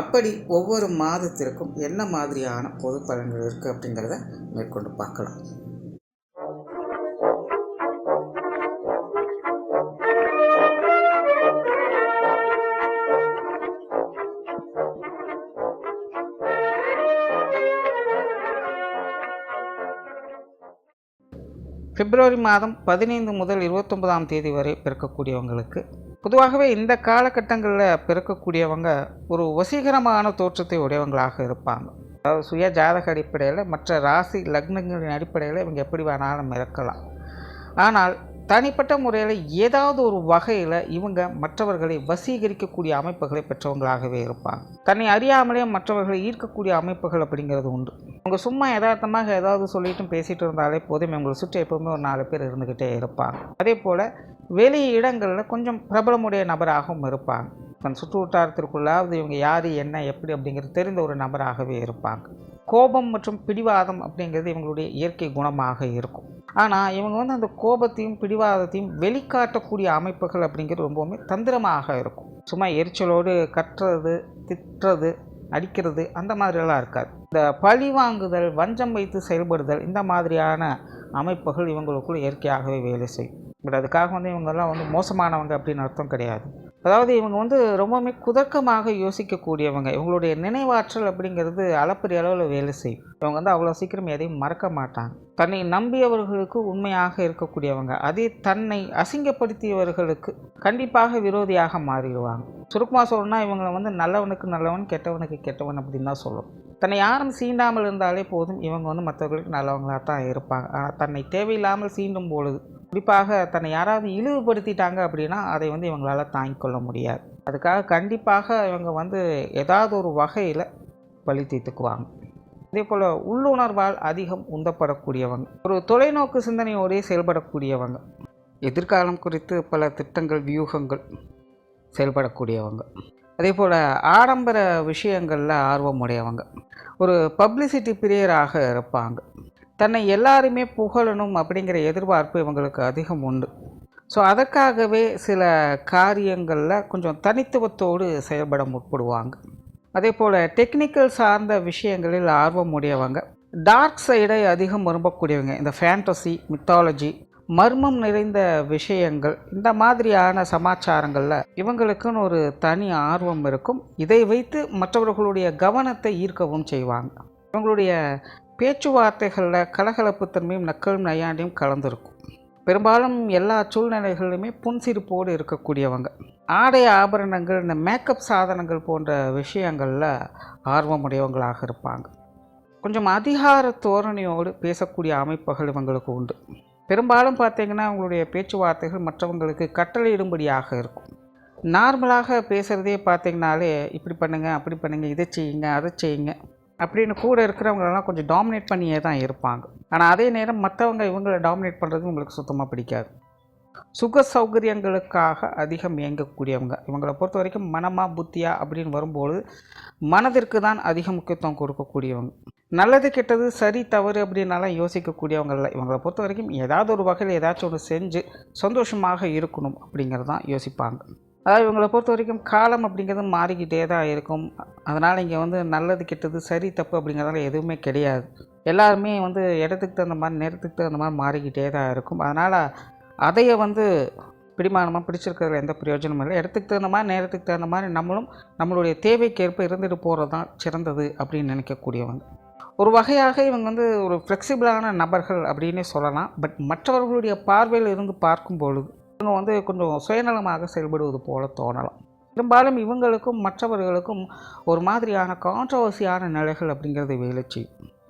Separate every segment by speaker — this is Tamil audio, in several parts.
Speaker 1: அப்படி ஒவ்வொரு மாதத்திற்கும் என்ன மாதிரியான பொது பலன்கள் இருக்குது அப்படிங்கிறத மேற்கொண்டு பார்க்கலாம். பிப்ரவரி மாதம் பதினைந்து முதல் இருபத்தொன்பதாம் தேதி வரை பிறக்கக்கூடியவங்களுக்கு பொதுவாகவே இந்த காலகட்டங்களில் பிறக்கக்கூடியவங்க ஒரு வசீகரமான தோற்றத்தை உடையவங்களாக இருப்பாங்க. அதாவது சுய ஜாதக அடிப்படையில் மற்ற ராசி லக்னங்களின் அடிப்படையில் இவங்க எப்படி வேணாலும் இருக்கலாம். ஆனால் தனிப்பட்ட முறையில் ஏதாவது ஒரு வகையில் இவங்க மற்றவர்களை வசீகரிக்கக்கூடிய அமைப்புகளை பெற்றவங்களாகவே இருப்பாங்க. தன்னை அறியாமலே மற்றவர்களை ஈர்க்கக்கூடிய அமைப்புகள் அப்படிங்கிறது உண்டு. அவங்க சும்மா யதார்த்தமாக ஏதாவது சொல்லிட்டும் பேசிகிட்டு இருந்தாலே போதும் இவங்களை சுற்றி எப்போவுமே ஒரு நாலு பேர் இருந்துக்கிட்டே இருப்பாங்க. அதே போல் வெளி இடங்களில் கொஞ்சம் பிரபலமுடைய நபராகவும் இருப்பாங்க. தன் சுற்று வட்டாரத்திற்குள்ளாவது இவங்க யார் என்ன எப்படி அப்படிங்கிறது தெரிந்த ஒரு நபராகவே இருப்பாங்க. கோபம் மற்றும் பிடிவாதம் அப்படிங்கிறது இவங்களுடைய இயற்கை குணமாக இருக்கும். ஆனால் இவங்க வந்து அந்த கோபத்தையும் பிடிவாதத்தையும் வெளிக்காட்டக்கூடிய அமைப்புகள் அப்படிங்கிறது ரொம்பவுமே தந்திரமாக இருக்கும். சும்மா எரிச்சலோடு கட்டுறது திட்டுறது அடிக்கிறது அந்த மாதிரியெல்லாம் இருக்காது. இந்த பழி வாங்குதல் வஞ்சம் வைத்து செயல்படுதல் இந்த மாதிரியான அமைப்புகள் இவங்களுக்குள் இயற்கையாகவே வேலை செய்யும். பட் அதுக்காக வந்து இவங்கெல்லாம் வந்து மோசமானவங்க அப்படின்னு அர்த்தம் கிடையாது. அதாவது இவங்க வந்து ரொம்பவுமே குதர்க்கமாக யோசிக்கக்கூடியவங்க. இவங்களுடைய நினைவாற்றல் அப்படிங்கிறது அளப்பரிய அளவில் வேலை செய்யும். இவங்க வந்து அவ்வளோ சீக்கிரம் எதையும் மறக்க மாட்டாங்க. தன்னை நம்பியவர்களுக்கு உண்மையாக இருக்கக்கூடியவங்க. அதே தன்னை அசிங்கப்படுத்தியவர்களுக்கு கண்டிப்பாக விரோதியாக மாறிடுவாங்க. சுருக்குமா சொல்லணும்னா இவங்களை வந்து நல்லவனுக்கு நல்லவன் கெட்டவனுக்கு கெட்டவன் அப்படின்னு தான் சொல்லணும் தன்னை யாரும் சீண்டாமல் இருந்தாலே போதும். இவங்க வந்து மற்றவர்களுக்கு நல்லவங்களாக தான் இருப்பாங்க. ஆனால் தன்னை தேவையில்லாமல் சீண்டும் பொழுது குறிப்பாக தன்னை யாராவது இழிவுபடுத்திட்டாங்க அப்படின்னா அதை வந்து இவங்களால் தாங்கிக் கொள்ள முடியாது. அதுக்காக கண்டிப்பாக இவங்க வந்து ஏதாவது ஒரு வகையில் பழி தீர்த்துக்குவாங்க. அதே போல் உள்ளுணர்வால் அதிகம் உந்தப்படக்கூடியவங்க ஒரு தொலைநோக்கு சிந்தனையோடே செயல்படக்கூடியவங்க எதிர்காலம் குறித்து பல திட்டங்கள் வியூகங்கள் செயல்படக்கூடியவங்க அதே போல் ஆடம்பர விஷயங்களில் ஆர்வமுடையவங்க. ஒரு பப்ளிசிட்டி பிரியராக இருப்பாங்க. தன்னை எல்லாருமே புகழணும் அப்படிங்கிற எதிர்பார்ப்பு இவங்களுக்கு அதிகம் உண்டு. ஸோ அதற்காகவே சில காரியங்களில் கொஞ்சம் தனித்துவத்தோடு செயல்பட முற்படுவாங்க. அதே போல் டெக்னிக்கல் சார்ந்த விஷயங்களில் ஆர்வம் உடையவங்க. டார்க் சைடை அதிகம் விரும்பக்கூடியவங்க. இந்த ஃபேண்டசி மித்தாலஜி மர்மம் நிறைந்த விஷயங்கள் இந்த மாதிரியான சமாச்சாரங்களில் இவங்களுக்குன்னு ஒரு தனி ஆர்வம் இருக்கும். இதை வைத்து மற்றவர்களுடைய கவனத்தை ஈர்க்கவும் செய்வாங்க. இவங்களுடைய பேச்சுவார்த்தைகளில் கலகலப்புத்தன்மையும் நக்கலும் நையாண்டியும் கலந்துருக்கும். பெரும்பாலும் எல்லா சூழ்நிலைகளிலுமே புன்சிரிப்போடு இருக்கக்கூடியவங்க. ஆடை ஆபரணங்கள் இந்த மேக்கப் சாதனங்கள் போன்ற விஷயங்களில் ஆர்வமுடையவங்களாக இருப்பாங்க. கொஞ்சம் அதிகார தோரணையோடு பேசக்கூடிய அமைப்புகள் இவங்களுக்கு உண்டு. பெரும்பாலும் பார்த்திங்கன்னா அவங்களுடைய பேச்சுவார்த்தைகள் மற்றவங்களுக்கு கட்டளையிடும்படியாக இருக்கும். நார்மலாக பேசுகிறதே பார்த்தீங்கனாலே இப்படி பண்ணுங்கள் அப்படி பண்ணுங்கள் இதை செய்யுங்க அதை செய்யுங்க அப்படின்னு கூட இருக்கிறவங்களெல்லாம் கொஞ்சம் டாமினேட் பண்ணியே தான் இருப்பாங்க. ஆனால் அதே நேரம் மற்றவங்க இவங்களை டாமினேட் பண்ணுறது உங்களுக்கு சுத்தமாக பிடிக்காது. சுக சௌகரியங்களுக்காக அதிகம் இயங்கக்கூடியவங்க. இவங்களை பொறுத்த வரைக்கும் மனமா புத்தியா அப்படின்னு வரும்போது மனதிற்கு தான் அதிக முக்கியத்துவம் கொடுக்கக்கூடியவங்க. நல்லது கெட்டது சரி தவறு அப்படின்னாலாம் யோசிக்கக்கூடியவங்க இவங்களை பொறுத்த வரைக்கும் ஏதாவது ஒரு வகையில் ஏதாச்சும் ஒன்று செஞ்சு சந்தோஷமாக இருக்கணும் அப்படிங்கிறது தான் யோசிப்பாங்க. அதாவது இவங்களை பொறுத்த வரைக்கும் காலம் அப்படிங்கிறது மாறிக்கிட்டே தான் இருக்கும். அதனால் இங்கே வந்து நல்லது கெட்டது சரி தப்பு அப்படிங்கிறதால எதுவுமே கிடையாது. எல்லாருமே வந்து இடத்துக்கு தகுந்த மாதிரி நேரத்துக்கு தகுந்த மாதிரி மாறிக்கிட்டே தான் இருக்கும். அதனால் அதையை வந்து பிடிமானமாக பிடிச்சிருக்கிறதுல எந்த பிரயோஜனமும் இல்லை. இடத்துக்கு தகுந்த மாதிரி நேரத்துக்கு தகுந்த மாதிரி நம்மளும் நம்மளுடைய தேவைக்கேற்ப இருந்துட்டு போகிறது தான் சிறந்தது அப்படின்னு நினைக்கக்கூடியவங்க. ஒரு வகையாக இவங்க வந்து ஒரு ஃப்ளெக்சிபிளான நபர்கள் அப்படின்னே சொல்லலாம். பட் மற்றவர்களுடைய பார்வையில் இருந்து பார்க்கும் பொழுது இவங்க வந்து கொஞ்சம் சுயநலமாக செயல்படுவது போல தோணலாம். பெரும்பாலும் இவங்களுக்கும் மற்றவர்களுக்கும் ஒரு மாதிரியான கான்ட்ரவர்சியான நிலைகள் அப்படிங்கிறது வேலை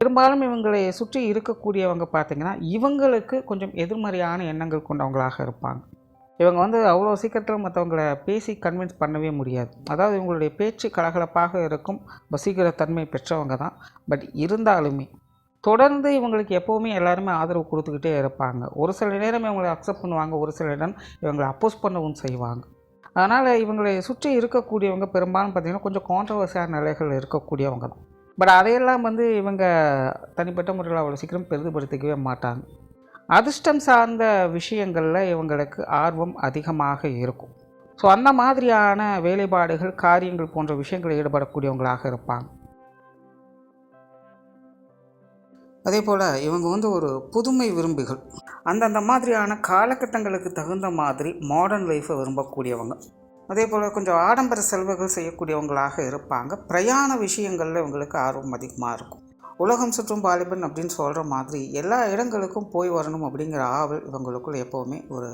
Speaker 1: பெரும்பாலும் இவங்களை சுற்றி இருக்கக்கூடியவங்க பார்த்திங்கன்னா இவங்களுக்கு கொஞ்சம் எதிர்மறையான எண்ணங்கள் கொண்டவங்களாக இருப்பாங்க. இவங்க வந்து அவ்வளோ சீக்கிரத்தில் மற்றவங்களை பேசி கன்வின்ஸ் பண்ணவே முடியாது. அதாவது இவங்களுடைய பேச்சு கலகலப்பாக இருக்கும். வசீகர தன்மை பெற்றவங்க தான். பட் இருந்தாலுமே தொடர்ந்து இவங்களுக்கு எப்போவுமே எல்லாருமே ஆதரவு கொடுத்துக்கிட்டே இருப்பாங்க. ஒரு சில நேரம் இவங்களை அக்செப்ட் பண்ணுவாங்க. ஒரு சில நேரம் இவங்களை அப்போஸ் பண்ணவும் செய்வாங்க. அதனால் இவங்களை சுற்றி இருக்கக்கூடியவங்க பெரும்பாலும் பார்த்திங்கன்னா கொஞ்சம் கான்ட்ரவர்சியான நிலைகள் இருக்கக்கூடியவங்க தான். பட் அதையெல்லாம் வந்து இவங்க தனிப்பட்ட முறையில் அவ்வளோ சீக்கிரம் பெரிதுபடுத்திக்கவே மாட்டாங்க. அதிர்ஷ்டம் சார்ந்த விஷயங்களில் இவங்களுக்கு ஆர்வம் அதிகமாக இருக்கும். ஸோ அந்த மாதிரியான வேலைப்பாடுகள் காரியங்கள் போன்ற விஷயங்களில் ஈடுபடக்கூடியவங்களாக இருப்பாங்க. அதே போல் இவங்க வந்து ஒரு புதுமை விரும்பிகள். அந்தந்த மாதிரியான காலகட்டங்களுக்கு தகுந்த மாதிரி மாடர்ன் லைஃப்பை விரும்பக்கூடியவங்க. அதே போல் கொஞ்சம் ஆடம்பர செல்வங்கள் செய்யக்கூடியவங்களாக இருப்பாங்க. பிரயாண விஷயங்களில் இவங்களுக்கு ஆர்வம் அதிகமாக இருக்கும். உலகம் சுற்றும் வாலிபன் அப்படின்னு சொல்கிற மாதிரி எல்லா இடங்களுக்கும் போய் வரணும் அப்படிங்கிற ஆவல் இவங்களுக்குள் எப்போவுமே ஒரு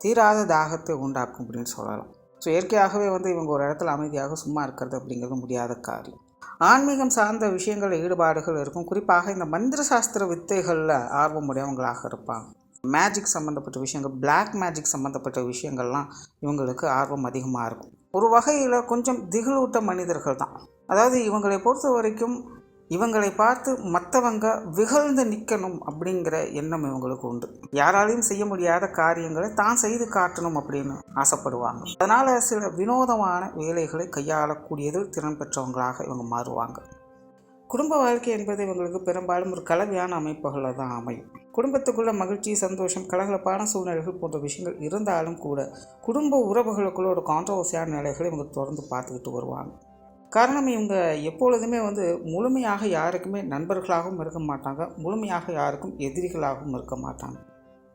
Speaker 1: தீராத தாகத்தை உண்டாக்கும் அப்படின்னு சொல்லலாம். ஸோ இயற்கையாகவே வந்து இவங்க ஒரு இடத்துல அமைதியாக சும்மா இருக்கிறது அப்படிங்கிறது முடியாத காரியம். ஆன்மீகம் சார்ந்த விஷயங்கள் ஈடுபாடுகள் இருக்கும். குறிப்பாக இந்த மந்திர சாஸ்திர வித்தைகளில் ஆர்வம் உடையவங்களாக இருப்பாங்க. மேஜிக் சம்மந்தப்பட்ட விஷயங்கள் பிளாக் மேஜிக் சம்மந்தப்பட்ட விஷயங்கள்லாம் இவங்களுக்கு ஆர்வம் அதிகமாக இருக்கும். ஒரு வகையில் கொஞ்சம் திகிலூட்ட மனிதர்கள் தான். அதாவது இவங்களை பொறுத்த வரைக்கும் இவங்களை பார்த்து மற்றவங்க விகழ்ந்து நிற்கணும் அப்படிங்கிற எண்ணம் இவங்களுக்கு உண்டு. யாராலையும் செய்ய முடியாத காரியங்களை தான் செய்து காட்டணும் அப்படின்னு ஆசைப்படுவாங்க. அதனால் சில வினோதமான வேலைகளை கையாளக்கூடியதில் திறன் பெற்றவங்களாக இவங்க மாறுவாங்க. குடும்ப வாழ்க்கை என்பது இவங்களுக்கு பெரும்பாலும் ஒரு கலவையான அமைப்புகளில் தான் அமையும். குடும்பத்துக்குள்ள மகிழ்ச்சி சந்தோஷம் கலகலப்பான சூழ்நிலைகள் போன்ற விஷயங்கள் இருந்தாலும் கூட குடும்ப உறவுகளுக்குள்ள ஒரு கான்ட்ரவர்சியான நிலைகளை இவங்க தொடர்ந்து பார்த்துக்கிட்டு வருவாங்க. காரணம் இவங்க எப்பொழுதுமே வந்து முழுமையாக யாருக்குமே நண்பர்களாகவும் இருக்க மாட்டாங்க. முழுமையாக யாருக்கும் எதிரிகளாகவும் இருக்க மாட்டாங்க.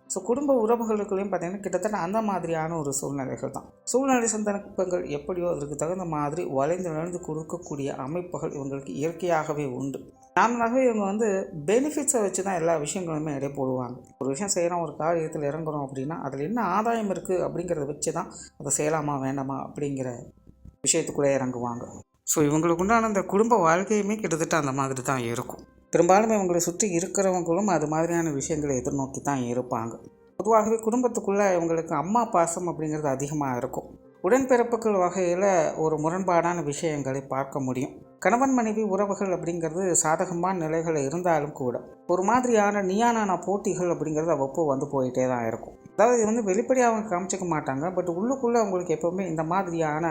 Speaker 1: ஸோ குடும்ப உறவுகளுக்குள்ளேயும் பார்த்தீங்கன்னா கிட்டத்தட்ட அந்த மாதிரியான ஒரு சூழ்நிலைகள் தான். சூழ்நிலை சந்தர்ப்பங்கள் எப்படியோ அதற்கு தகுந்த மாதிரி வளைந்து நுழைந்து கொடுக்கக்கூடிய அமைப்புகள் இவங்களுக்கு இயற்கையாகவே உண்டு. நார்மலாகவே இவங்க வந்து பெனிஃபிட்ஸை வச்சு தான் எல்லா விஷயங்களுமே எடை போடுவாங்க. ஒரு விஷயம் செய்கிறோம் ஒரு காரியத்தில் இறங்குறோம் அப்படின்னா அதில் என்ன ஆதாயம் இருக்குது அப்படிங்கிறத வச்சு தான் அதை செய்யலாமா வேண்டாமா அப்படிங்கிற விஷயத்துக்குள்ளே இறங்குவாங்க. ஸோ இவங்களுக்கு உண்டான அந்த குடும்ப வாழ்க்கையுமே கிட்டத்தட்ட அந்த மாதிரி தான் இருக்கும். பெரும்பாலும் இவங்களை சுற்றி இருக்கிறவங்களும் அது மாதிரியான விஷயங்களை எதிர்நோக்கி தான் இருப்பாங்க. பொதுவாகவே குடும்பத்துக்குள்ளே இவங்களுக்கு அம்மா பாசம் அப்படிங்கிறது அதிகமாக இருக்கும். உடன்பிறப்புகள் வகையில் ஒரு முரண்பாடான விஷயங்களை பார்க்க முடியும். கணவன் மனைவி உறவுகள் அப்படிங்கிறது சாதகமான நிலைகள் இருந்தாலும் கூட ஒரு மாதிரியான நீயானான போட்டிகள் அப்படிங்கிறது அவ்வப்போ வந்து போயிட்டே தான் இருக்கும். அதாவது இது வந்து வெளிப்படையாக அவங்க காமிச்சிக்க மாட்டாங்க. பட் உள்ளுக்குள்ளே அவங்களுக்கு எப்போவுமே இந்த மாதிரியான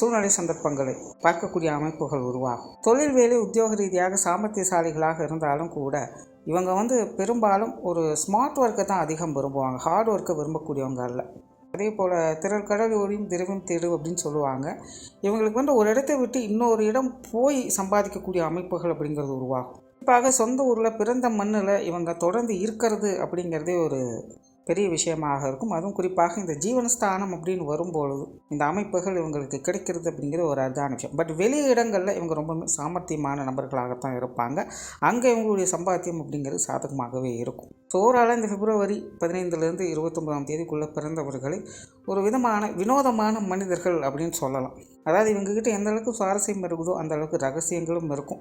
Speaker 1: சூழ்நிலை சந்தர்ப்பங்களை பார்க்கக்கூடிய அமைப்புகள் உருவாகும். தொழில் வேலை உத்தியோக ரீதியாக சாமர்த்தியசாலிகளாக இருந்தாலும் கூட இவங்க வந்து பெரும்பாலும் ஒரு ஸ்மார்ட் ஒர்க்கை தான் அதிகம் விரும்புவாங்க. ஹார்ட் ஒர்க்கை விரும்பக்கூடியவங்க அல்ல. அதே போல் திரள் கடல் ஒளியும் திரவம் தேடு அப்படின்னு சொல்லுவாங்க. இவங்களுக்கு வந்து ஒரு இடத்தை விட்டு இன்னொரு இடம் போய் சம்பாதிக்கக்கூடிய அமைப்புகள் அப்படிங்கிறது உருவாகும். குறிப்பாக சொந்த ஊரில் பிறந்த மண்ணில் இவங்க தொடர்ந்து இருக்கிறது அப்படிங்கிறதே ஒரு பெரிய விஷயமாக இருக்கும். அதுவும் குறிப்பாக இந்த ஜீவனஸ்தானம் அப்படின்னு வரும்பொழுது இந்த அமைப்புகள் இவங்களுக்கு கிடைக்கிறது அப்படிங்கிற ஒரு அதான விஷயம். பட் வெளி இடங்களில் இவங்க ரொம்ப சாமர்த்தியமான நபர்களாகத்தான் இருப்பாங்க. அங்கே இவங்களுடைய சம்பாத்தியம் அப்படிங்கிறது சாதகமாகவே இருக்கும். ஸோ ஓவராலாக இந்த பிப்ரவரி பதினைந்துலேருந்து இருபத்தொம்பதாம் தேதிக்குள்ளே பிறந்தவர்களை ஒரு விதமான வினோதமான மனிதர்கள் அப்படின்னு சொல்லலாம். அதாவது இவங்ககிட்ட எந்த அளவுக்கு சுவாரஸ்யம் இருக்குதோ அந்த அளவுக்கு ரகசியங்களும் இருக்கும்.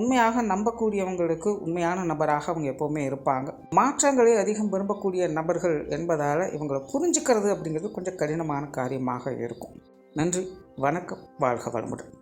Speaker 1: உண்மையாக நம்பக்கூடியவங்களுக்கு உண்மையான நபராக அவங்க எப்போவுமே இருப்பாங்க. மாற்றங்களை அதிகம் விரும்பக்கூடிய நபர்கள் என்பதால் இவங்களை புரிஞ்சுக்கிறது அப்படிங்கிறது கொஞ்சம் கடினமான காரியமாக இருக்கும். நன்றி வணக்கம் வாழ்க வளமுடன்.